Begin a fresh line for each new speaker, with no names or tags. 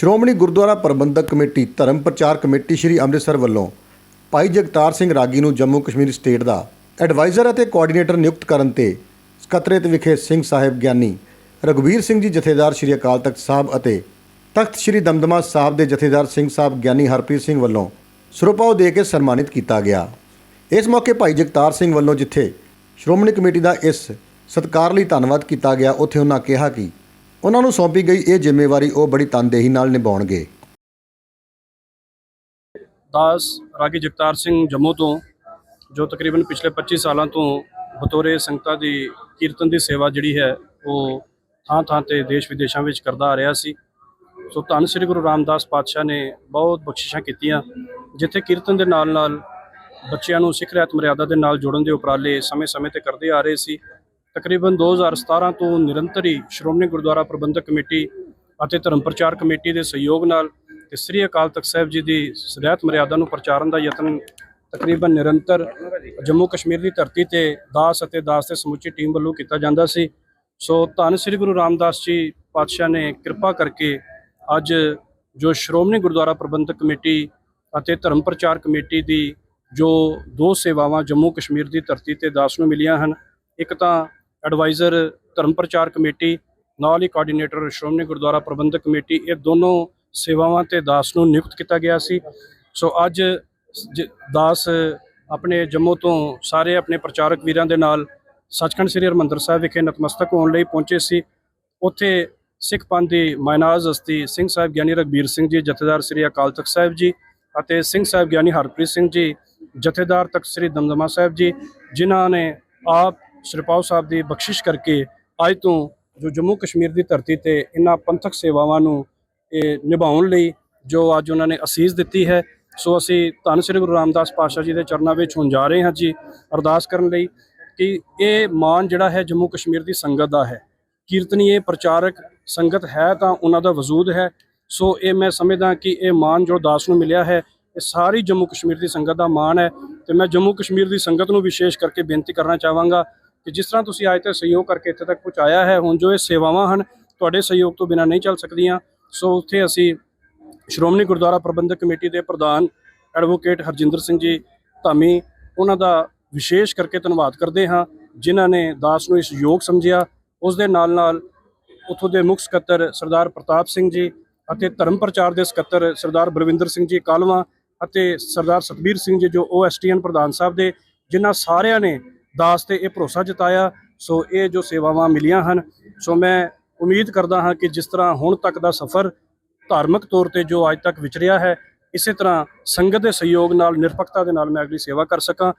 Shiromani Gurdwara Prabandhak committee, ਧਰਮ ਪ੍ਰਚਾਰ committee ਸ੍ਰੀ ਅੰਮ੍ਰਿਤਸਰ ਵੱਲੋਂ ਭਾਈ ਜਗਤਾਰ ਸਿੰਘ ਰਾਗੀ ਨੂੰ ਜੰਮੂ ਕਸ਼ਮੀਰ ਸਟੇਟ ਦਾ ਐਡਵਾਈਜ਼ਰ ਅਤੇ ਕੋਆਰਡੀਨੇਟਰ ਨਿਯੁਕਤ ਕਰਨ ਤੇ ਸਕੱਤਰੇਤ ਵਿਖੇ ਸਿੰਘ ਸਾਹਿਬ ਗਿਆਨੀ ਰਘੁਵੀਰ ਸਿੰਘ ਜੀ, ਜਥੇਦਾਰ ਸ੍ਰੀ ਅਕਾਲ ਤਖਤ ਸਾਹਿਬ ਅਤੇ ਤਖਤ ਸ੍ਰੀ ਦਮਦਮਾ ਸਾਹਿਬ ਦੇ ਜਥੇਦਾਰ ਸਿੰਘ ਸਾਹਿਬ ਗਿਆਨੀ ਹਰਪ੍ਰੀਤ ਸਿੰਘ ਵੱਲੋਂ ਸਰੋਪਾਓ ਦੇ ਕੇ ਸਨਮਾਨਿਤ ਕੀਤਾ ਗਿਆ। ਇਸ ਮੌਕੇ ਭਾਈ ਜਗਤਾਰ ਸਿੰਘ ਵੱਲੋਂ ਜਿੱਥੇ ਸ਼੍ਰੋਮਣੀ ਕਮੇਟੀ ਦਾ ਇਸ ਸਤਿਕਾਰ ਲਈ ਧੰਨਵਾਦ ਕੀਤਾ ਗਿਆ, ਉੱਥੇ ਉਹਨਾਂ ਕਿਹਾ ਕਿ ਉਹਨਾਂ ਨੂੰ ਸੌਂਪੀ ਗਈ ਇਹ ਜ਼ਿੰਮੇਵਾਰੀ ਉਹ ਬੜੀ ਤਨਦੇਹੀ ਨਾਲ ਨਿਭਾਉਣਗੇ।
ਦਾਸ ਰਾਗੀ ਜਗਤਾਰ ਸਿੰਘ ਜੰਮੂ ਤੋਂ, ਜੋ ਤਕਰੀਬਨ ਪਿਛਲੇ 25 ਸਾਲਾਂ ਤੋਂ ਬਤੌਰੇ ਸੰਗਤਾਂ ਦੀ ਕੀਰਤਨ ਦੀ ਸੇਵਾ ਜਿਹੜੀ ਹੈ, ਉਹ ਥਾਂ ਥਾਂ ਤੇ ਦੇਸ਼ ਵਿਦੇਸ਼ਾਂ ਵਿੱਚ ਕਰਦਾ ਆ ਰਿਹਾ ਸੀ। ਸੋ ਧੰਨ ਸ੍ਰੀ ਗੁਰੂ ਰਾਮਦਾਸ ਪਾਤਸ਼ਾਹ ਨੇ ਬਹੁਤ ਬਖਸ਼ਿਸ਼ਾਂ ਕੀਤੀਆਂ, ਜਿੱਥੇ ਕੀਰਤਨ ਦੇ ਨਾਲ ਨਾਲ ਬੱਚਿਆਂ ਨੂੰ ਸਿੱਖ ਰਹਿਤ ਮਰਿਆਦਾ ਦੇ ਨਾਲ ਜੋੜਨ ਦੇ ਉਪਰਾਲੇ ਸਮੇਂ-ਸਮੇਂ ਤੇ ਕਰਦੇ ਆ ਰਹੇ ਸੀ। ਤਕਰੀਬਨ 2017 ਤੋਂ ਨਿਰੰਤਰ ਹੀ ਸ਼੍ਰੋਮਣੀ ਗੁਰਦੁਆਰਾ ਪ੍ਰਬੰਧਕ ਕਮੇਟੀ ਅਤੇ ਧਰਮ ਪ੍ਰਚਾਰ ਕਮੇਟੀ ਦੇ ਸਹਿਯੋਗ ਨਾਲ ਤੇ ਸ੍ਰੀ ਅਕਾਲ ਤਖਤ ਸਾਹਿਬ ਜੀ ਦੀ ਰਹਿਤ ਮਰਿਆਦਾ ਨੂੰ ਪ੍ਰਚਾਰਨ ਦਾ ਯਤਨ ਤਕਰੀਬਨ ਨਿਰੰਤਰ ਜੰਮੂ ਕਸ਼ਮੀਰ ਦੀ ਧਰਤੀ ਤੇ ਦਾਸ ਅਤੇ ਦਾਸ ਦੇ ਸਮੁੱਚੀ ਟੀਮ ਵੱਲੋਂ ਕੀਤਾ ਜਾਂਦਾ ਸੀ। ਸੋ ਧੰਨ ਸ੍ਰੀ ਗੁਰੂ ਰਾਮਦਾਸ ਜੀ ਪਾਤਸ਼ਾਹ ਨੇ ਕਿਰਪਾ ਕਰਕੇ ਅੱਜ ਜੋ ਸ਼੍ਰੋਮਣੀ ਗੁਰਦੁਆਰਾ ਪ੍ਰਬੰਧਕ ਕਮੇਟੀ ਅਤੇ ਧਰਮ ਪ੍ਰਚਾਰ ਕਮੇਟੀ ਦੀ ਜੋ ਦੋ ਸੇਵਾਵਾਂ ਜੰਮੂ ਕਸ਼ਮੀਰ ਦੀ ਧਰਤੀ ਤੇ ਦਾਸ ਨੂੰ ਮਿਲੀਆਂ ਹਨ, ਇੱਕ ਤਾਂ ਐਡਵਾਈਜ਼ਰ, ਧਰਮ ਪ੍ਰਚਾਰ ਕਮੇਟੀ, ਨਾਲ ਹੀ ਕੋਆਰਡੀਨੇਟਰ ਸ਼੍ਰੋਮਣੀ ਗੁਰਦੁਆਰਾ ਪ੍ਰਬੰਧਕ ਕਮੇਟੀ, ਇਹ ਦੋਨੋਂ ਸੇਵਾਵਾਂ ਤੇ ਦਾਸ ਨੂੰ ਨਿਯੁਕਤ ਕੀਤਾ ਗਿਆ ਸੀ। ਸੋ ਅੱਜ ਦਾਸ ਆਪਣੇ ਜੰਮੂ ਤੋਂ ਸਾਰੇ ਆਪਣੇ ਪ੍ਰਚਾਰਕ ਵੀਰਾਂ ਦੇ ਨਾਲ ਸੱਚਖੰਡ ਸ੍ਰੀ ਹਰਿਮੰਦਰ ਸਾਹਿਬ ਵਿਖੇ ਨਤਮਸਤਕ ਹੋਣ ਲਈ ਪਹੁੰਚੇ ਸੀ। ਉੱਥੇ ਸਿੱਖ ਪੰਥ ਦੀ ਮਾਇਨਾਜ਼ ਹਸਤੀ ਸਿੰਘ ਸਾਹਿਬ ਗਿਆਨੀ ਰਗਬੀਰ ਸਿੰਘ ਜੀ, ਜਥੇਦਾਰ ਸ੍ਰੀ ਅਕਾਲ ਤਖਤ ਸਾਹਿਬ ਜੀ ਅਤੇ ਸਿੰਘ ਸਾਹਿਬ ਗਿਆਨੀ ਹਰਪ੍ਰੀਤ ਸਿੰਘ ਜੀ, ਜਥੇਦਾਰ ਤਖਤ ਸ੍ਰੀ ਦਮਦਮਾ ਸਾਹਿਬ ਜੀ, ਜਿਨ੍ਹਾਂ ਨੇ ਆਪ ਸਰਪਾਉ ਸਾਹਿਬ ਦੀ ਬਖਸ਼ਿਸ਼ ਕਰਕੇ ਅੱਜ ਤੋਂ ਜੋ ਜੰਮੂ ਕਸ਼ਮੀਰ ਦੀ ਧਰਤੀ ਤੇ ਇਹਨਾਂ ਪੰਥਕ ਸੇਵਾਵਾਂ ਨੂੰ ਇਹ ਨਿਭਾਉਣ ਲਈ ਜੋ ਅੱਜ ਉਹਨਾਂ ਨੇ ਅਸੀਸ ਦਿੱਤੀ ਹੈ, ਸੋ ਅਸੀਂ ਧੰਨ ਸ੍ਰੀ ਗੁਰੂ ਰਾਮਦਾਸ ਪਾਤਸ਼ਾਹ ਜੀ ਦੇ ਚਰਨਾਂ ਵਿੱਚ ਹੁਣ ਜਾ ਰਹੇ ਹਾਂ ਜੀ, ਅਰਦਾਸ ਕਰਨ ਲਈ ਕਿ ਇਹ ਮਾਨ ਜਿਹੜਾ ਹੈ ਜੰਮੂ ਕਸ਼ਮੀਰ ਦੀ ਸੰਗਤ ਦਾ ਹੈ। ਕੀਰਤਨੀਏ ਪ੍ਰਚਾਰਕ ਸੰਗਤ ਹੈ ਤਾਂ ਉਹਨਾਂ ਦਾ ਵਜੂਦ ਹੈ। ਸੋ ਇਹ ਮੈਂ ਸਮਝਦਾ ਕਿ ਇਹ ਮਾਨ ਜੋ ਦਾਸ ਨੂੰ ਮਿਲਿਆ ਹੈ, ਇਹ ਸਾਰੀ ਜੰਮੂ ਕਸ਼ਮੀਰ ਦੀ ਸੰਗਤ ਦਾ ਮਾਣ ਹੈ ਤੇ ਮੈਂ ਜੰਮੂ ਕਸ਼ਮੀਰ ਦੀ ਸੰਗਤ ਨੂੰ ਵਿਸ਼ੇਸ਼ ਕਰਕੇ ਬੇਨਤੀ ਕਰਨਾ ਚਾਹਾਂਗਾ ਕਿ ਜਿਸ ਤਰ੍ਹਾਂ ਤੁਸੀਂ ਅੱਜ ਤੱਕ ਸਹਿਯੋਗ ਕਰਕੇ ਇੱਥੇ ਤੱਕ ਪਹੁੰਚਾਇਆ ਹੈ, ਹੁਣ ਜੋ ਇਹ ਸੇਵਾਵਾਂ ਹਨ, ਤੁਹਾਡੇ ਸਹਿਯੋਗ ਤੋਂ ਬਿਨਾਂ ਨਹੀਂ ਚੱਲ ਸਕਦੀਆਂ। ਸੋ ਉੱਥੇ ਅਸੀਂ ਸ਼੍ਰੋਮਣੀ ਗੁਰਦੁਆਰਾ ਪ੍ਰਬੰਧਕ ਕਮੇਟੀ ਦੇ ਪ੍ਰਧਾਨ ਐਡਵੋਕੇਟ ਹਰਜਿੰਦਰ ਸਿੰਘ ਜੀ ਧਾਮੀ, ਉਹਨਾਂ ਦਾ ਵਿਸ਼ੇਸ਼ ਕਰਕੇ ਧੰਨਵਾਦ ਕਰਦੇ ਹਾਂ, ਜਿਨ੍ਹਾਂ ਨੇ ਦਾਸ ਨੂੰ ਇਸ ਯੋਗ ਸਮਝਿਆ। ਉਸ ਦੇ ਨਾਲ ਨਾਲ ਉੱਥੋਂ ਦੇ ਮੁੱਖ ਸਕੱਤਰ ਸਰਦਾਰ ਪ੍ਰਤਾਪ ਸਿੰਘ ਜੀ ਅਤੇ ਧਰਮ ਪ੍ਰਚਾਰ ਦੇ ਸਕੱਤਰ ਸਰਦਾਰ ਬਲਵਿੰਦਰ ਸਿੰਘ ਜੀ ਕਾਲਵਾ ਅਤੇ ਸਰਦਾਰ ਸਤਬੀਰ ਸਿੰਘ ਜੀ, ਜੋ ਓਐਸਟੀਐਨ ਪ੍ਰਧਾਨ ਸਾਹਿਬ ਦੇ, ਜਿਨ੍ਹਾਂ ਸਾਰਿਆਂ ਨੇ ਦਾਸ ਤੇ ਇਹ ਭਰੋਸਾ ਜਤਾਇਆ। ਸੋ ਇਹ ਜੋ ਸੇਵਾਵਾਂ ਮਿਲੀਆਂ ਹਨ, ਸੋ ਮੈਂ ਉਮੀਦ ਕਰਦਾ ਹਾਂ ਕਿ ਜਿਸ ਤਰ੍ਹਾਂ ਹੁਣ ਤੱਕ ਦਾ ਸਫ਼ਰ ਧਾਰਮਿਕ ਤੌਰ ਤੇ ਜੋ ਅੱਜ ਤੱਕ ਵਿਚਰਿਆ ਹੈ, ਇਸੇ ਤਰ੍ਹਾਂ ਸੰਗਤ ਦੇ ਸਹਿਯੋਗ ਨਾਲ, ਨਿਰਪੱਖਤਾ ਦੇ ਨਾਲ ਮੈਂ ਅਗਲੀ ਸੇਵਾ ਕਰ ਸਕਾਂ।